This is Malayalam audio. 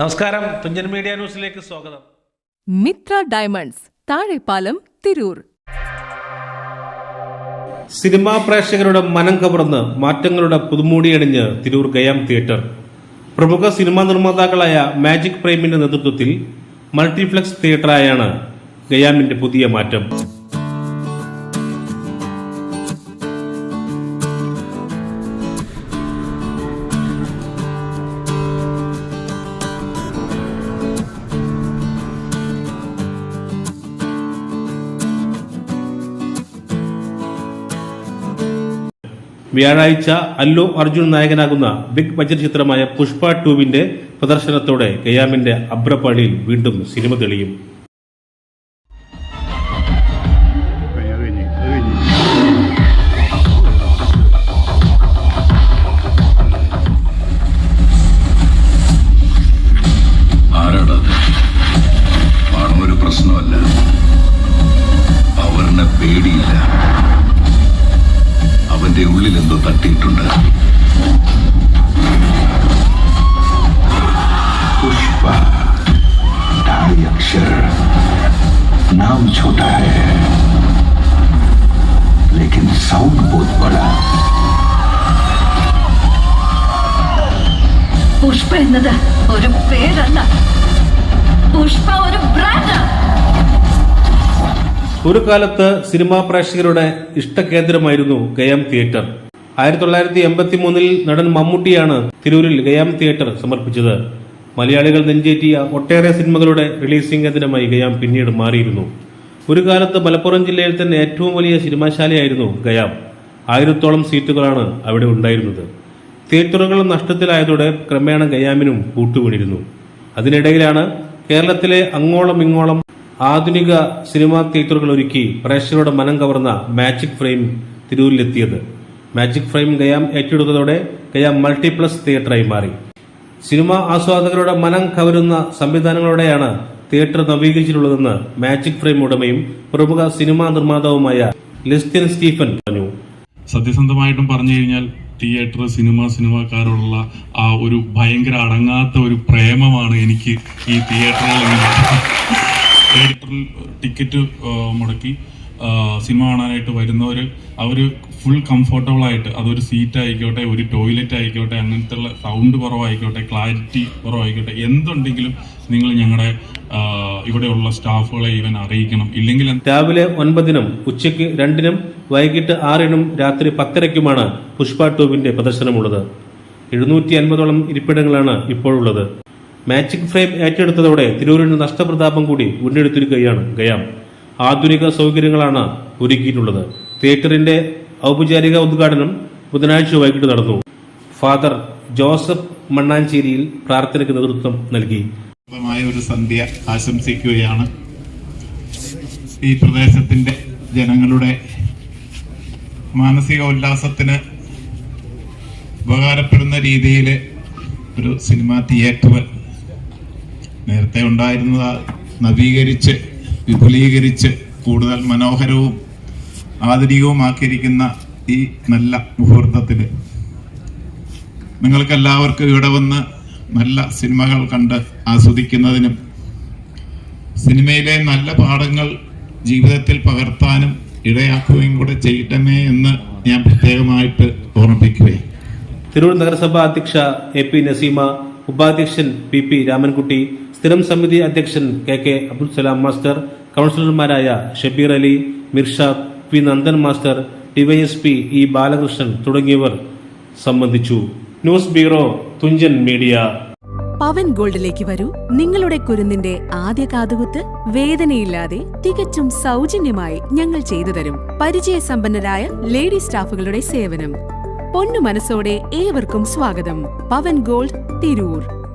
നമസ്കാരം. തുഞ്ചൻ മീഡിയ ന്യൂസിലേക്ക് സ്വാഗതം. മിത്ര ഡയമണ്ട്സ് താഴെപ്പാലം തിരൂർ. സിനിമാ പ്രേക്ഷകരുടെ മനം കവർന്ന് മാറ്റങ്ങളുടെ പുതുമൂടിയണിഞ്ഞ് തിരൂർ ഗയാം തിയേറ്റർ. പ്രമുഖ സിനിമാ നിർമ്മാതാക്കളായ മാജിക് പ്രേമിന്റെ നേതൃത്വത്തിൽ മൾട്ടിപ്ലക്സ് തിയേറ്ററായാണ് ഗയാമിന്റെ പുതിയ മാറ്റം. വ്യാഴാഴ്ച അല്ലു അർജുൻ നായകനാകുന്ന ബിഗ് ബജറ്റ് ചിത്രമായ പുഷ്പ ടൂവിന്റെ പ്രദർശനത്തോടെ കയാമിന്റെ അബ്രപാളിയിൽ വീണ്ടും സിനിമ തെളിയും. തട്ടിയിട്ടുണ്ട് पुष्प ढाई अक्षर नाम छोटा है लेकिन साउंड बहुत बड़ा പുഷ്പ എന്നത് ഒരു പേരല്ല പുഷ്പ ഒരു ബ്രാൻഡാണ് ഒരു കാലത്ത് സിനിമാ പ്രേക്ഷകരുടെ ഇഷ്ടകേന്ദ്രമായിരുന്നു ഗയാം തിയേറ്റർ ആയിരത്തി തൊള്ളായിരത്തി എൺപത്തി മൂന്നിൽ നടൻ മമ്മൂട്ടിയാണ് തിരൂരിൽ ഗയാം തിയേറ്റർ സമർപ്പിച്ചത്. മലയാളികൾ നെഞ്ചേറ്റിയ ഒട്ടേറെ സിനിമകളുടെ റിലീസിംഗ് കേന്ദ്രമായി ഗയാം പിന്നീട് മാറിയിരുന്നു. ഒരു കാലത്ത് മലപ്പുറം ജില്ലയിൽ തന്നെ ഏറ്റവും വലിയ സിനിമാശാലയായിരുന്നു ഗയാം. ആയിരത്തോളം സീറ്റുകളാണ് അവിടെ ഉണ്ടായിരുന്നത്. തിയേറ്ററുകൾ നഷ്ടത്തിലായതോടെ ക്രമേണ ഗയാമിനും കൂട്ടുവീണിരുന്നു അതിനിടയിലാണ് കേരളത്തിലെ അങ്ങോളം ഇങ്ങോളം ആധുനിക സിനിമാ തിയേറ്ററുകൾ ഒരുക്കി പ്രേക്ഷകരുടെ മനം കവർന്ന മാജിക് ഫ്രെയിം തിരൂരിലെത്തിയത്. മാജിക് ഫ്രെയിം ഗയാം ഏറ്റെടുത്തതോടെ ഗയാം മൾട്ടിപ്ലസ് തിയേറ്ററായി മാറി. സിനിമ ആസ്വാദകരുടെ മനം കവരുന്ന സംവിധാനങ്ങളോടെയാണ് തിയേറ്റർ നവീകരിച്ചിട്ടുള്ളതെന്ന് മാജിക് ഫ്രെയിം ഉടമയും പ്രമുഖ സിനിമാ നിർമ്മാതാവുമായ ലിസ്റ്റിൻ സ്റ്റീഫൻ പറഞ്ഞു. സത്യസന്ധമായിട്ടും പറഞ്ഞു കഴിഞ്ഞാൽ തിയേറ്റർ സിനിമ സിനിമാക്കാരോടുള്ള ആ ഒരു ഭയങ്കര അടങ്ങാത്ത ഒരു പ്രേമമാണ് എനിക്ക് ഈ തിയേറ്ററുകളിൽ തിയേറ്ററിൽ ടിക്കറ്റ് മുടക്കി. സിനിമ കാണാനായിട്ട് വരുന്നവർ അവർ ഫുൾ കംഫർട്ടബിൾ ആയിട്ട് അതൊരു സീറ്റ് ആയിക്കോട്ടെ ഒരു ടോയ്ലറ്റ് ആയിക്കോട്ടെ അങ്ങനത്തെ ഉള്ള സൗണ്ട് കുറവായിക്കോട്ടെ ക്ലാരിറ്റി കുറവായിക്കോട്ടെ എന്തുണ്ടെങ്കിലും നിങ്ങൾ ഞങ്ങളുടെ ഇവിടെയുള്ള സ്റ്റാഫുകളെ ഇവൻ അറിയിക്കണം. ഇല്ലെങ്കിൽ രാവിലെ ഒൻപതിനും ഉച്ചയ്ക്ക് രണ്ടിനും വൈകിട്ട് ആറിനും രാത്രി പത്തരയ്ക്കുമാണ് പുഷ്പ ടൂബിന്റെ പ്രദർശനമുള്ളത്. എഴുന്നൂറ്റി അൻപതോളം ഇരിപ്പിടങ്ങളാണ് ഇപ്പോഴുള്ളത്. മാജിക് ഫ്രെയിം ഏറ്റെടുത്തതോടെ തിരൂരിന് നഷ്ടപ്രതാപം കൂടി മുന്നെടുത്തിരിക്കുകയാണ് ഗയാം. ആധുനിക സൗകര്യങ്ങളാണ് ഒരുക്കിയിട്ടുള്ളത്. തിയേറ്ററിന്റെ ഔപചാരിക ഉദ്ഘാടനം ബുധനാഴ്ച വൈകിട്ട് നടന്നു. ഫാദർ ജോസഫ് മണ്ണാഞ്ചേരിയിൽ പ്രാർത്ഥനയ്ക്ക് നേതൃത്വം നൽകി. ഒരു സന്ധ്യ ആശംസിക്കുകയാണ്. ഈ പ്രദേശത്തിന്റെ ജനങ്ങളുടെ മാനസിക ഉല്ലാസത്തിന് ഉപകാരപ്പെടുന്ന രീതിയിൽ ഒരു സിനിമാ തിയേറ്റർ നേരത്തെ ഉണ്ടായിരുന്നത് നവീകരിച്ച് വിപുലീകരിച്ച് കൂടുതൽ മനോഹരവും ആധുനികവുമാക്കിയിരിക്കുന്ന ഈ നല്ല മുഹൂർത്തത്തിൽ നിങ്ങൾക്കെല്ലാവർക്കും ഇവിടെ വന്ന് നല്ല സിനിമകൾ കണ്ട് ആസ്വദിക്കുന്നതിനും സിനിമയിലെ നല്ല പാഠങ്ങൾ ജീവിതത്തിൽ പകർത്താനും ഇടയാക്കുകയും കൂടെ ചെയ്യട്ടമേ എന്ന് ഞാൻ പ്രത്യേകമായിട്ട് ഓർമ്മിപ്പിക്കുകയും തിരൂർ നഗരസഭാ അധ്യക്ഷ എ പി നസീമ ഉപാധ്യക്ഷൻ പി പി രാമൻകുട്ടി സ്ഥിരം സമിതി അധ്യക്ഷൻ K K Abdul Salam master കൌൺസിലർമാരായ Shabeer Ali Mirshad P. Nandan master DYSP E. Balakrishnan തുടങ്ങിയവർ സംബന്ധിച്ചു. News bureau Thunchan media. Pavan ഗോൾഡിലേക്ക് വരൂ. നിങ്ങളുടെ കുരുന്നിന്റെ ആദ്യ കാതുകുത്ത് വേദനയില്ലാതെ തികച്ചും സൗജന്യമായി ഞങ്ങൾ ചെയ്തു തരും. പരിചയസമ്പന്നരായ ലേഡി സ്റ്റാഫുകളുടെ സേവനം. പൊന്നു മനസ്സോടെ ഏവർക്കും സ്വാഗതം. പവൻ ഗോൾഡ് തിരൂർ.